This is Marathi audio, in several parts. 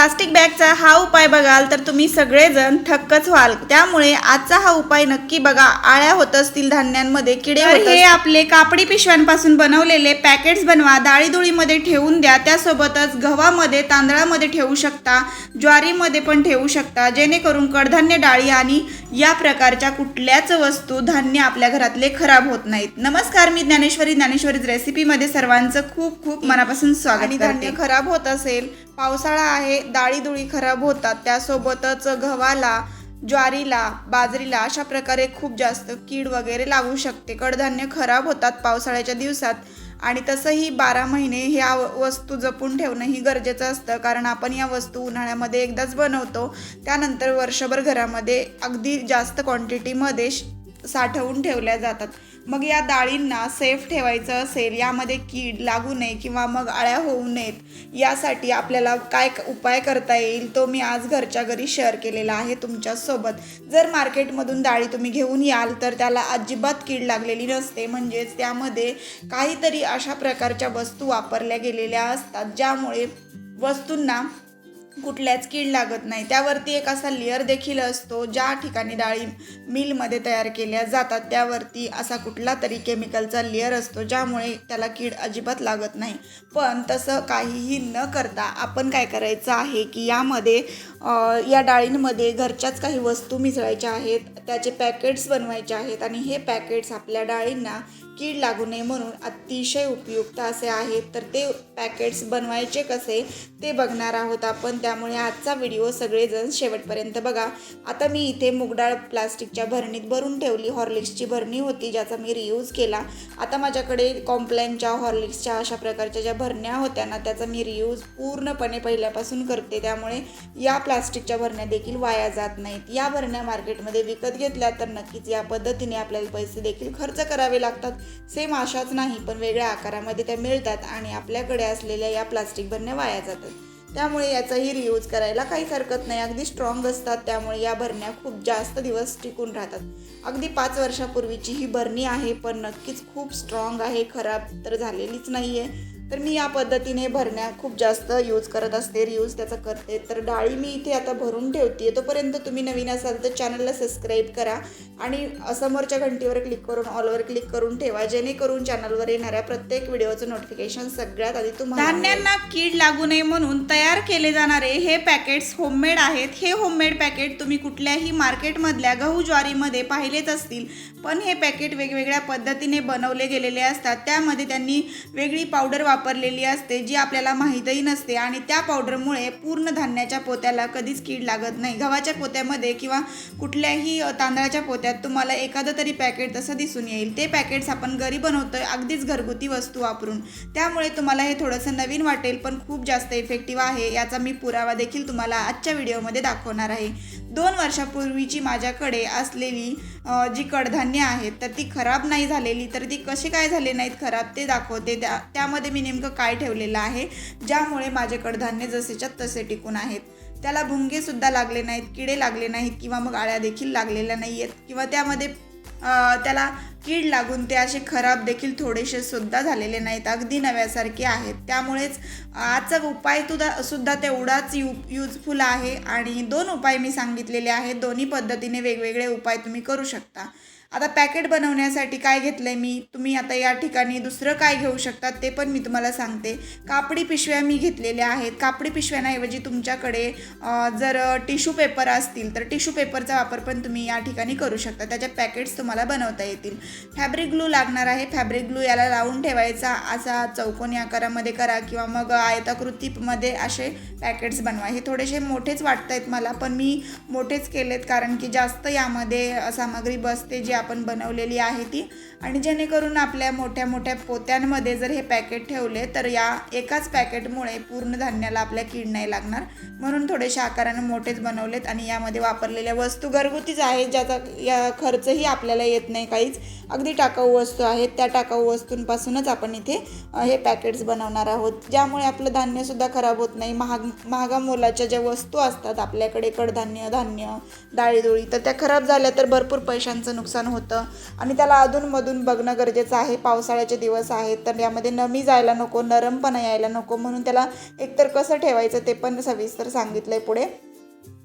प्लास्टिक बॅगचा हा उपाय बघाल तर तुम्ही सगळेजण थक्कच व्हाल. त्यामुळे आजचा हा उपाय नक्की बघा. आळ्या होत असतील धान्यांमध्ये किडे हे आपले कापडी पिशव्यांपासून बनवलेले पॅकेट्स बनवा. डाळीदुळीमध्ये ठेवून द्या. त्यासोबतच गव्हामध्ये तांदळामध्ये ठेवू शकता. ज्वारीमध्ये पण ठेवू शकता. जेणेकरून कडधान्य डाळी आणि या प्रकारच्या कुठल्याच वस्तू धान्य आपल्या घरातले खराब होत नाहीत. नमस्कार मी ज्ञानेश्वरी. ज्ञानेश्वरीज रेसिपीमध्ये सर्वांचं खूप खूप मनापासून स्वागत धान्य खराब होत असेल पावसाळा आहे डाळीदुळी खराब होतात. त्यासोबतच गव्हाला ज्वारीला बाजरीला अशा प्रकारे खूप जास्त कीड वगैरे लागू शकते. कडधान्य खराब होतात पावसाळ्याच्या दिवसात आणि तसंही बारा महिने ह्या वस्तू जपून ठेवणंही गरजेचं असतं. कारण आपण या वस्तू उन्हाळ्यामध्ये एकदाच बनवतो. त्यानंतर वर्षभर घरामध्ये अगदी जास्त क्वांटिटीमध्ये श- साठवून ठेवल्या जातात. मग या डाळींना सेफ ठेवायचं असेल यामध्ये कीड लागू नये किंवा मग आळ्या होऊ नयेत यासाठी आपल्याला काय उपाय करता येईल तो मी आज घरच्या घरी शेअर केलेला आहे तुमच्यासोबत. जर मार्केटमधून डाळी तुम्ही घेऊन याल तर त्याला अजिबात कीड लागलेली नसते. म्हणजेच त्यामध्ये काहीतरी अशा प्रकारच्या वस्तू वापरल्या गेलेल्या असतात ज्यामुळे वस्तूंना कुठल्याच कीड लागत नाही. त्यावरती एक असा लेअर देखील असतो ज्या ठिकाणी डाळी मिलमध्ये तयार केल्या जातात त्यावरती असा कुठला तरी केमिकलचा लेअर असतो ज्यामुळे त्याला कीड अजिबात लागत नाही. पण तसं काहीही न करता आपण काय करायचं आहे की यामध्ये या डाळींमध्ये घरच्याच काही वस्तू मिसळायच्या आहेत त्याचे पॅकेट्स बनवायचे आहेत आणि हे पॅकेट्स आपल्या डाळींना कीड लागू नये म्हणून अतिशय उपयुक्त असे आहेत. तर ते पॅकेट्स बनवायचे कसे ते बघणार आहोत आपण. त्यामुळे आजचा व्हिडिओ सगळेजण शेवटपर्यंत बघा. आता मी इथे मुगडाळ प्लास्टिकच्या भरणीत भरून ठेवली. हॉर्लिक्सची भरणी होती ज्याचा मी रियूज केला. आता माझ्याकडे कॉम्प्लॅनच्या हॉर्लिक्सच्या अशा प्रकारच्या ज्या भरण्या होत्या ना त्याचा मी रियूज पूर्णपणे पहिल्यापासून करते. त्यामुळे या प्लास्टिकच्या भरण्या देखील वाया जात नाहीत. या भरण्या मार्केटमध्ये विकत घेतल्या तर नक्कीच या पद्धतीने आपल्याला पैसे देखील खर्च करावे लागतात. सेम अशाच नाही पण वेगळ्या आकारामध्ये त्या मिळतात आणि आपल्याकडे असलेल्या या प्लास्टिक भरण्या वाया जातात. त्यामुळे याचाही रियूज करायला काहीच हरकत नाही. अगदी स्ट्रॉंग असतात त्यामुळे या भरण्या खूप जास्त दिवस टिकून राहतात. अगदी पाच वर्षापूर्वीची ही भरणी आहे पण नक्कीच खूप स्ट्रॉंग आहे खराब तर झालेलीच नाही आहे तर मी या पद्धतीने भरण्या खूप जास्त यूज करत असते रियूज त्याचा करते. तर डाळी मी इथे आता भरून ठेवते. तोपर्यंत तुम्ही नवीन असाल तर चॅनलला सबस्क्राईब करा आणि समोरच्या घंटीवर क्लिक करून ऑलवर क्लिक करून ठेवा. जेणेकरून चॅनलवर येणाऱ्या प्रत्येक व्हिडिओचं नोटिफिकेशन सगळ्यात आधी तुम्हाला धान्यांना कीड लागू नये म्हणून तयार केले जाणारे हे पॅकेट्स होममेड आहेत. हे होममेड पॅकेट तुम्ही कुठल्याही मार्केटमधल्या गहू ज्वारीमध्ये पाहिलेच असतील. पण हे पॅकेट वेगवेगळ्या पद्धतीने बनवले गेलेले असतात. त्यामध्ये त्यांनी वेगळी पावडर वापरलेली असते जी आपल्याला माहीतही नसते आणि त्या पावडरमुळे पूर्ण धान्याच्या पोत्याला कधीच कीड लागत नाही. गव्हाच्या पोत्यामध्ये किंवा कुठल्याही तांदळाच्या पोत्यात तुम्हाला एखादं तरी पॅकेट तसं दिसून येईल. ते पॅकेट्स आपण घरी बनवतो अगदीच घरगुती वस्तू वापरून. त्यामुळे तुम्हाला हे थोडंसं नवीन वाटेल पण खूप जास्त इफेक्टिव्ह आहे याचा मी पुरावा देखील तुम्हाला आजच्या व्हिडिओमध्ये दाखवणार आहे. दोन वर्षापूर्वीची माझ्याकडे असलेली जी कडधान्य आहेत तर ती खराब नाही झालेली तर ती कशी काय झाले नाहीत खराब ते दाखवते. त्या त्यामध्ये मी नेमकं काय ठेवलेलं आहे ज्यामुळे माझे कडधान्य जसेच्या तसे टिकून आहेत. त्याला भुंगेसुद्धा लागले नाहीत किडे लागले नाहीत किंवा मग आळ्या देखील लागलेल्या नाही आहेत किंवा त्यामध्ये त्याला कीड लागून ते असे खराब देखील थोडेसे सुद्धा झालेले नाहीत. अगदी नव्यासारखे आहेत. त्यामुळेच आजचा उपाय तुदा सुद्धा तेवढाच यू यूजफुल आहे. आणि दोन उपाय मी सांगितलेले आहेत. दोन्ही पद्धतीने वेगवेगळे उपाय तुम्ही करू शकता. आता पॅकेट बनवण्यासाठी काय घेतलं आहे मी? तुम्ही आता या ठिकाणी दुसरं काय घेऊ शकता ते पण मी तुम्हाला सांगते. कापडी पिशव्या मी घेतलेल्या आहेत. कापडी पिशव्यांऐवजी तुमच्याकडे जर टिश्यू पेपर असतील तर टिश्यू पेपरचा वापर पण तुम्ही या ठिकाणी करू शकता. त्याच्या पॅकेट्स तुम्हाला बनवता येतील. फॅब्रिक ग्लू लागणार आहे. फॅब्रिक ग्लू याला लावून ठेवायचा. असा चौकोनी आकारामध्ये करा किंवा मग आयताकृतीमध्ये असे पॅकेट्स बनवा. हे थोडेसे मोठेच वाटत आहेत मला पण मी मोठेच केलेत कारण की जास्त यामध्ये सामग्री बसते जी आपण बनवलेली आहे ती. आणि जेणेकरून आपल्या मोठ्या मोठ्या पोत्यांमध्ये जर हे पॅकेट ठेवले तर या एकाच पॅकेटमुळे पूर्ण धान्याला आपल्या कीड नाही लागणार. म्हणून थोडेसे आकाराने मोठेच बनवलेत आणि यामध्ये वापरलेल्या वस्तू घरगुतीच आहेत ज्याचा या खर्चही आपल्याला येत नाही काहीच. अगदी टाकाऊ वस्तू आहेत. त्या टाकाऊ वस्तूंपासूनच आपण इथे हे पॅकेट्स बनवणार आहोत. ज्यामुळे आपलं धान्यसुद्धा खराब होत नाही. महाग महागा मोलाच्या ज्या वस्तू असतात आपल्याकडे कडधान्य धान्य डाळीदोळी तर त्या खराब झाल्या तर भरपूर पैशांचं नुकसान होतं. आणि त्याला अधूनमधून बघणं गरजेचं आहे. पावसाळ्याचे दिवस आहेत तर यामध्ये नमी जायला नको नरमपणा यायला नको म्हणून त्याला एकतर कसं ठेवायचं ते पण सविस्तर सांगितलं आहे पुढे.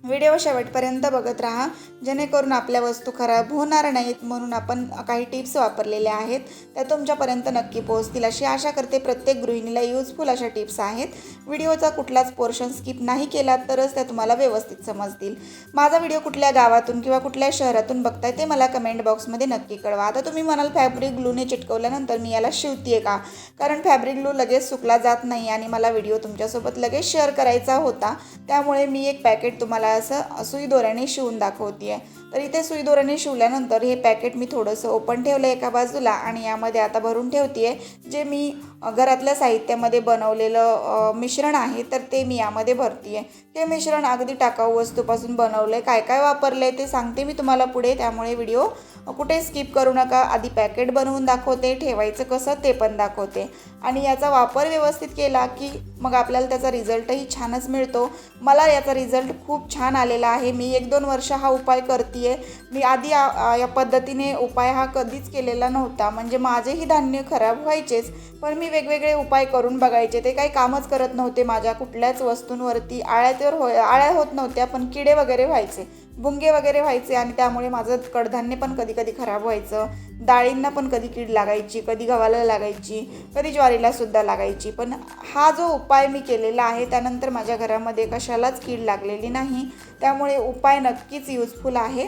व्हिडिओ शेवटपर्यंत बघत राहा. जेणेकरून आपल्या वस्तू खराब होणार नाहीत म्हणून आपण काही टिप्स वापरलेल्या आहेत. त्या तुमच्यापर्यंत नक्की पोहोचतील. अशी आशा करते प्रत्येक गृहिणीला युजफुल अशा टिप्स आहेत. व्हिडिओचा कुठलाच पोर्शन स्किप नाही केला तरच त्या तुम्हाला व्यवस्थित समजतील. माझा व्हिडिओ कुठल्या गावातून किंवा कुठल्या शहरातून बघताय ते मला कमेंट बॉक्समध्ये नक्की कळवा. आता तुम्ही म्हणाल फॅब्रिक ग्लूने चिटकवल्यानंतर मी याला शिवतीये का? कारण फॅब्रिक ग्लू लगेच सुकला जात नाही आणि मला व्हिडिओ तुमच्यासोबत लगेच शेअर करायचा होता. त्यामुळे मी एक पॅकेट तुम्हाला असं सुई दोऱ्याने शिवून दाखवते आहे तर इथे सुई शिवल्यानंतर हे पॅकेट मी थोडंसं ओपन ठेवलं एका बाजूला आणि यामध्ये आता भरून ठेवते जे मी घरातल्या साहित्यामध्ये बनवलेलं मिश्रण आहे तर ते मी यामध्ये भरते हे मिश्रण अगदी टाकाऊ वस्तूपासून बनवलं आहे काय काय वापरलं आहे ते सांगते मी तुम्हाला पुढे. त्यामुळे व्हिडिओ कुठे स्किप करू नका. आधी पॅकेट बनवून दाखवते ठेवायचं कसं ते पण दाखवते. आणि याचा वापर व्यवस्थित केला की मग आपल्याला त्याचा रिझल्टही छानच मिळतो. मला याचा रिझल्ट खूप छान आलेला आहे. मी एक दोन वर्ष हा उपाय करते मी आधी या पद्धतीने उपाय हा कधीच केलेला नव्हता. म्हणजे माझेही धान्य खराब व्हायचेच पण मी वेगवेगळे उपाय करून बघायचे. ते काही कामच करत नव्हते माझ्या कुठल्याच वस्तूंवरती. आळ्यातर हो आळ्या होत नव्हत्या पण किडे वगैरे व्हायचे. बुंगे वगैरे व्हायचे आणि त्यामुळे माझं कडधान्य पण कधी कधी खराब व्हायचं. डाळींना पण कधी कीड लागायची कधी गव्हाला लागायची कधी ज्वारीला सुद्धा लागायची. पण हा जो उपाय मी केलेला आहे त्यानंतर माझ्या घरामध्ये कशालाच कीड लागलेली नाही. त्यामुळे उपाय नक्कीच युजफुल आहे.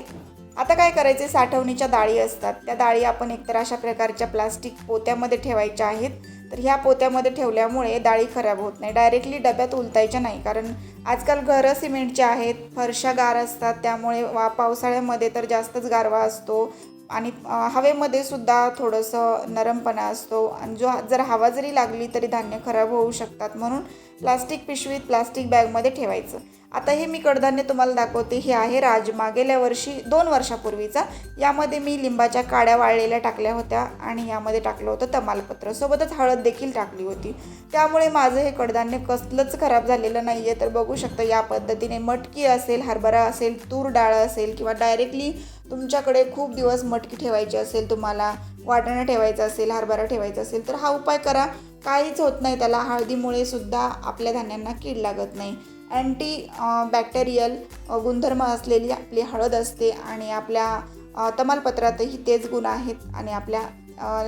आता काय करायचे? साठवणीच्या डाळी असतात. त्या डाळी आपण एकतर अशा प्रकारच्या प्लास्टिक पोत्यामध्ये ठेवायच्या आहेत. तर ह्या पोत्यामध्ये ठेवल्यामुळे डाळी खराब होत नाही. डायरेक्टली डब्यात उलतायच्या नाही. कारण आजकाल घरं सिमेंटचे आहेत फरशा गार असतात त्यामुळे वा पावसाळ्यामध्ये तर जास्तच गारवा असतो. आणि हवेमध्ये सुद्धा थोडंसं नरमपणा असतो. आणि जो जर हवा जरी लागली तरी धान्य खराब होऊ शकतात. म्हणून प्लास्टिक पिशवीत प्लास्टिक बॅगमध्ये ठेवायचं. आता हे मी कडधान्य तुम्हाला दाखवते. हे आहे राजमा. गेल्या वर्षी दोन वर्षापूर्वीचा. यामध्ये मी लिंबाच्या काड्या वाळलेल्या टाकल्या होत्या आणि यामध्ये टाकलं होतं तमालपत्र. सोबतच हळद देखील टाकली होती. त्यामुळे माझं हे कडधान्य कसलंच खराब झालेलं नाही आहे तर बघू शकता या पद्धतीने मटकी असेल हरभरा असेल तूर डाळ असेल किंवा डायरेक्टली तुमच्याकडे खूप दिवस मटकी ठेवायची असेल तुम्हाला वाटाणा ठेवायचं असेल हरभरा ठेवायचा असेल तर हा उपाय करा. काहीच होत नाही त्याला. हळदीमुळे सुद्धा आपल्या धान्यांना कीड लागत नाही. अँटी बॅक्टेरियल गुणधर्म असलेली आपली हळद असते आणि आपल्या तमालपत्रातही तेच गुण आहेत आणि आपल्या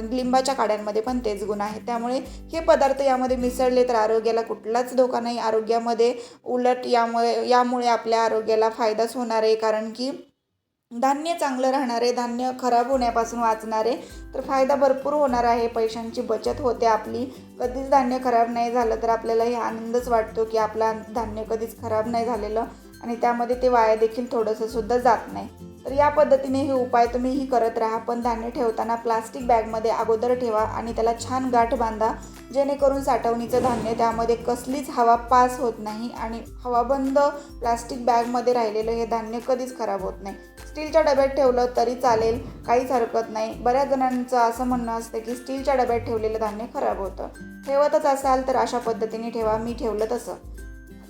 लिंबाच्या काड्यांमध्ये पण तेच गुण आहेत. त्यामुळे हे पदार्थ यामध्ये मिसळले तर आरोग्याला कुठलाच धोका नाही. आरोग्यामध्ये उलट यामुळे यामुळे आपल्या आरोग्याला फायदाच होणार आहे. कारण की धान्य चांगलं राहणारे धान्य खराब होण्यापासून वाचणारे तर फायदा भरपूर होणार आहे. पैशांची बचत होते आपली. कधीच धान्य खराब नाही झालं तर आपल्याला हे आनंदच वाटतो की आपला धान्य कधीच खराब नाही झालेलं आणि त्यामध्ये ते वाया देखील थोडंसं सुद्धा जात नाही. तर या पद्धतीने हे उपाय तुम्हीही करत राहा. पण धान्य ठेवताना प्लास्टिक बॅगमध्ये अगोदर ठेवा आणि त्याला छान गाठ बांधा. जेणेकरून साठवणीचं धान्य त्यामध्ये कसलीच हवा पास होत नाही आणि हवाबंद प्लास्टिक बॅगमध्ये राहिलेलं हे धान्य कधीच खराब होत नाही. स्टीलच्या डब्यात ठेवलं तरी चालेल काहीच हरकत नाही. बऱ्याच जणांचं असं म्हणणं असतं की स्टीलच्या डब्यात ठेवलेलं धान्य खराब होतं. ठेवतच असाल तर अशा पद्धतीने ठेवा मी ठेवलं तसं.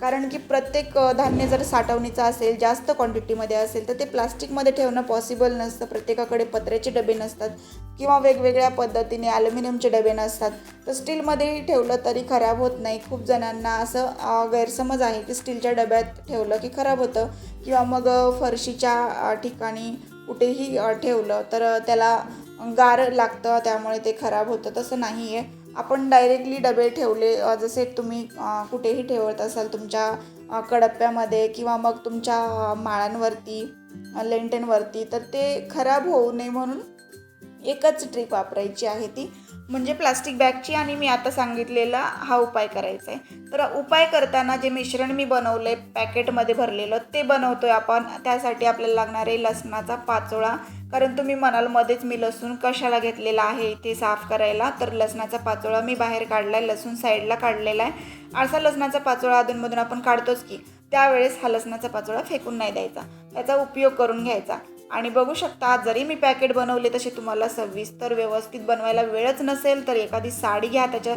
कारण की प्रत्येक धान्य जर साठवणीचं असेल जास्त क्वांटिटीमध्ये असेल तर ते प्लास्टिकमध्ये ठेवणं पॉसिबल नसतं. प्रत्येकाकडे पत्र्याचे डबे नसतात किंवा वेगवेगळ्या पद्धतीने ॲल्युमिनियमचे डबे नसतात. तर स्टीलमध्येही ठेवलं तरी खराब होत नाही. खूप जणांना असं गैरसमज आहे की स्टीलच्या डब्यात ठेवलं की खराब होतं किंवा मग फरशीच्या ठिकाणी कुठेही ठेवलं तर त्याला गार लागतं त्यामुळे ते खराब होतं. तसं नाही आहे आपण डायरेक्टली डबे ठेवले. जसे तुम्ही कुठेही ठेवत असाल तुमच्या कडप्प्यामध्ये किंवा मग तुमच्या माळांवरती लेंटेनवरती तर ते खराब होऊ नये म्हणून एकच ट्रिक वापरायची आहे ती. म्हणजे प्लास्टिक बॅगची आणि मी आता सांगितलेला हा उपाय करायचा आहे तर उपाय करताना जे मिश्रण मी बनवलं आहे पॅकेटमध्ये भरलेलं ते बनवतो आहे आपण. त्यासाठी आपल्याला लागणार आहे लसणाचा पाचोळा. कारण तुम्ही म्हणाल मध्येच मी लसूण कशाला घेतलेला आहे ते साफ करायला? तर लसणाचा पाचोळा मी बाहेर काढला आहे लसूण साईडला काढलेला आहे. असा लसणाचा पाचोळा अधूनमधून आपण काढतोच की त्यावेळेस हा लसणाचा पाचोळा फेकून नाही द्यायचा. त्याचा उपयोग करून घ्यायचा. आणि बघू शकता जरी मी पॅकेट बनवले तसे तुम्हाला सविस्तर व्यवस्थित बनवायला वेळच नसेल तर एखादी साडी घ्या त्याच्या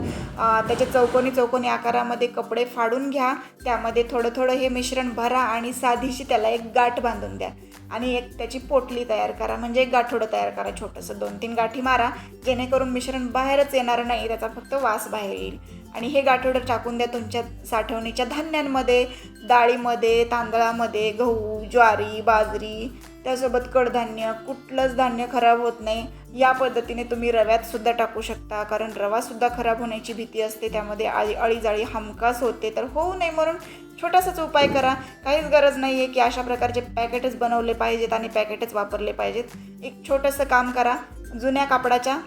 त्याच्या चौकोनी चौकोनी आकारामध्ये कपडे फाडून घ्या त्यामध्ये थोडं थोडं हे मिश्रण भरा आणि साधीशी त्याला एक गाठ बांधून द्या. आणि एक त्याची पोटली तयार करा म्हणजे एक गाठोडं तयार करा छोटंसं दोन तीन गाठी मारा जेणेकरून मिश्रण बाहेरच येणार नाही त्याचा फक्त वास बाहेर येईल. आणि हे गाठोडं टाकून द्या तुमच्या साठवणीच्या धान्यांमध्ये डाळीमध्ये तांदळामध्ये गहू ज्वारी बाजरी त्यासोबत कडधान्य कुठलंच धान्य खराब होत नाही. या पद्धतीने तुम्ही रव्यातसुद्धा टाकू शकता कारण रवासुद्धा खराब होण्याची भीती असते. त्यामध्ये आळी अळीजाळी हमखास होते. तर होऊ नये म्हणून छोटासाच उपाय करा. काहीच गरज नाही आहे की अशा प्रकारचे पॅकेटच बनवले पाहिजेत आणि पॅकेटच वापरले पाहिजेत. एक छोटंसं काम करा. जुन्या कापडाच्या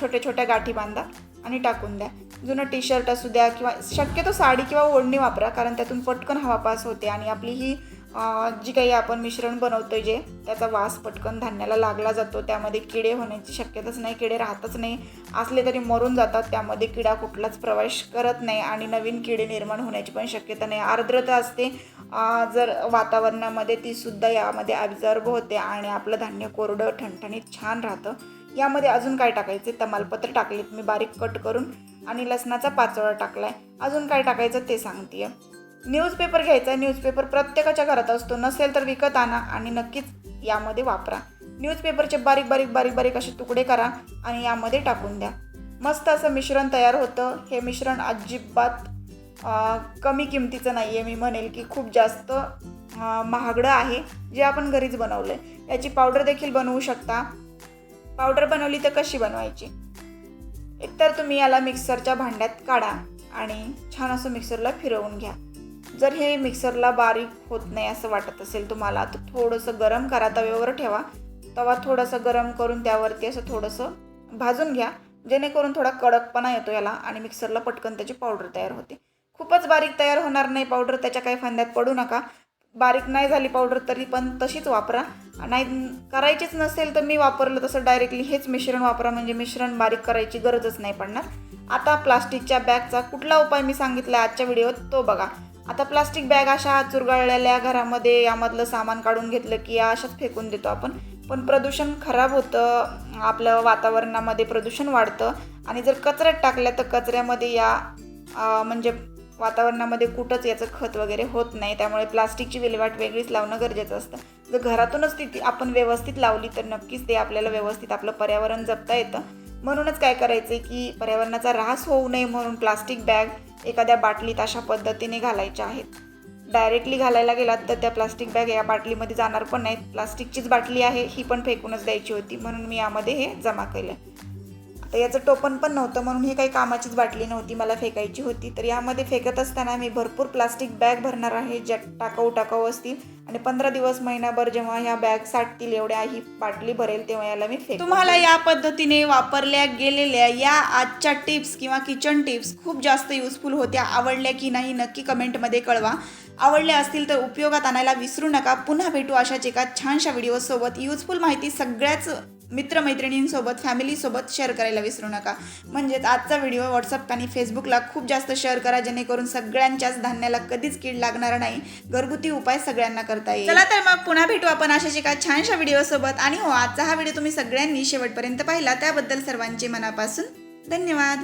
छोट्या छोट्या गाठी बांधा आणि टाकून द्या. जुनं टी शर्ट असू द्या किंवा शक्यतो साडी किंवा ओढणी वापरा कारण त्यातून पटकन हवा पास होते आणि आपली ही जी काही आपण मिश्रण बनवतोय जे त्याचा वास पटकन धान्याला लागला जातो. त्यामध्ये किडे होण्याची शक्यताच नाही किडे राहतच नाही. असले तरी मरून जातात त्यामध्ये किडा कुठलाच प्रवेश करत नाही आणि नवीन किडे निर्माण होण्याची पण शक्यता नाही. आर्द्रता असते. जर वातावरणामध्ये तीसुद्धा यामध्ये ॲब्झॉर्ब होते आणि आपलं धान्य कोरडं ठणठणीत छान राहतं. यामध्ये अजून काय टाकायचे? तमालपत्र टाकलेत. मी बारीक कट करून आणि लसणाचा पाचोळा टाकलाय. अजून काय टाकायचं ते सांगते न्यूजपेपर घ्यायचा न्यूजपेपर प्रत्येकाच्या घरात असतो. नसेल तर विकत आणा आणि नक्कीच यामध्ये वापरा. न्यूजपेपरचे बारीक बारीक बारीक बारीक असे तुकडे करा आणि यामध्ये टाकून द्या. मस्त असं मिश्रण तयार होतं. हे मिश्रण अजिबात कमी किमतीचं नाही आहे मी म्हणेल की खूप जास्त महागडं आहे जे आपण घरीच बनवलं आहे याची पावडर देखील बनवू शकता. पावडर बनवली तर कशी बनवायची? एकतर तुम्ही याला मिक्सरच्या भांड्यात काढा आणि छान असं मिक्सरला फिरवून घ्या. जर हे मिक्सरला बारीक होत नाही असं वाटत असेल तुम्हाला तर थोडंसं गरम करा तव्यावर ठेवा. तवा थोडंसं गरम करून त्यावरती असं थोडंसं भाजून घ्या जेणेकरून थोडा कडकपणा येतो याला आणि मिक्सरला पटकन त्याची पावडर तयार होते. खूपच बारीक तयार होणार नाही पावडर त्याच्या काही फांद्यात पडू नका. बारीक नाही झाली पावडर तरी पण तशीच वापरा. नाही करायचीच नसेल तर मी वापरलं तसं डायरेक्टली हेच मिश्रण वापरा म्हणजे मिश्रण बारीक करायची गरजच नाही पडणार. आता प्लास्टिकच्या बॅगचा कुठला उपाय मी सांगितला आजच्या व्हिडिओत तो बघा. आता प्लास्टिक बॅग अशा चुरगळलेल्या घरामध्ये यामधलं सामान काढून घेतलं की या अशाच फेकून देतो आपण. पण प्रदूषण खराब होतं आपलं वातावरणामध्ये प्रदूषण वाढतं. आणि जर कचऱ्यात टाकल्या तर कचऱ्यामध्ये या म्हणजे वातावरणामध्ये कुठंच याचं खत वगैरे होत नाही. त्यामुळे प्लास्टिकची विल्हेवाट वेगळीच लावणं गरजेचं असतं. जर घरातूनच ती आपण व्यवस्थित लावली तर नक्कीच ते आपल्याला व्यवस्थित आपलं पर्यावरण जपता येतं. म्हणूनच काय करायचं आहे की पर्यावरणाचा ऱ्हास होऊ नये म्हणून प्लास्टिक बॅग एखाद्या बाटलीत अशा पद्धतीने घालायच्या आहेत. डायरेक्टली घालायला गेलात तर त्या प्लास्टिक बॅग या बाटलीमध्ये जाणार पण नाहीत. प्लास्टिकचीच बाटली आहे ही पण फेकूनच द्यायची होती म्हणून मी यामध्ये हे जमा केलं आता याचं टोपण पण नव्हतं म्हणून ही काही कामाचीच बाटली नव्हती मला फेकायची होती. तर यामध्ये फेकत असताना मी भरपूर प्लास्टिक बॅग भरणार आहे ज्या टाकाऊ टाकाऊ असतील. आणि पंधरा दिवस महिनाभर जेव्हा ह्या बॅग साठतील एवढ्या ही बाटली भरेल तेव्हा याला मी फेक तुम्हाला या पद्धतीने वापरल्या गेलेल्या या आजच्या टिप्स किंवा किचन टिप्स खूप जास्त युजफुल होत्या. आवडल्या की नाही नक्की कमेंटमध्ये कळवा. आवडल्या असतील तर उपयोगात आणायला विसरू नका. पुन्हा भेटू अशाच एका छानशा व्हिडिओसोबत युजफुल माहिती सगळ्याच मित्रमैत्रिणींसोबत फॅमिलीसोबत शेअर करायला विसरू नका. म्हणजेच आजचा व्हिडिओ व्हॉट्सअप आणि फेसबुकला खूप जास्त शेअर करा जेणेकरून सगळ्यांच्याच धान्याला कधीच कीड लागणार नाही. घरगुती उपाय सगळ्यांना करता येईल. चला तर मग पुन्हा भेटू आपण अशाच एका छानशा व्हिडिओसोबत आणि हो आजचा हा व्हिडिओ तुम्ही सगळ्यांनी शेवटपर्यंत पाहिला त्याबद्दल सर्वांचे मनापासून धन्यवाद.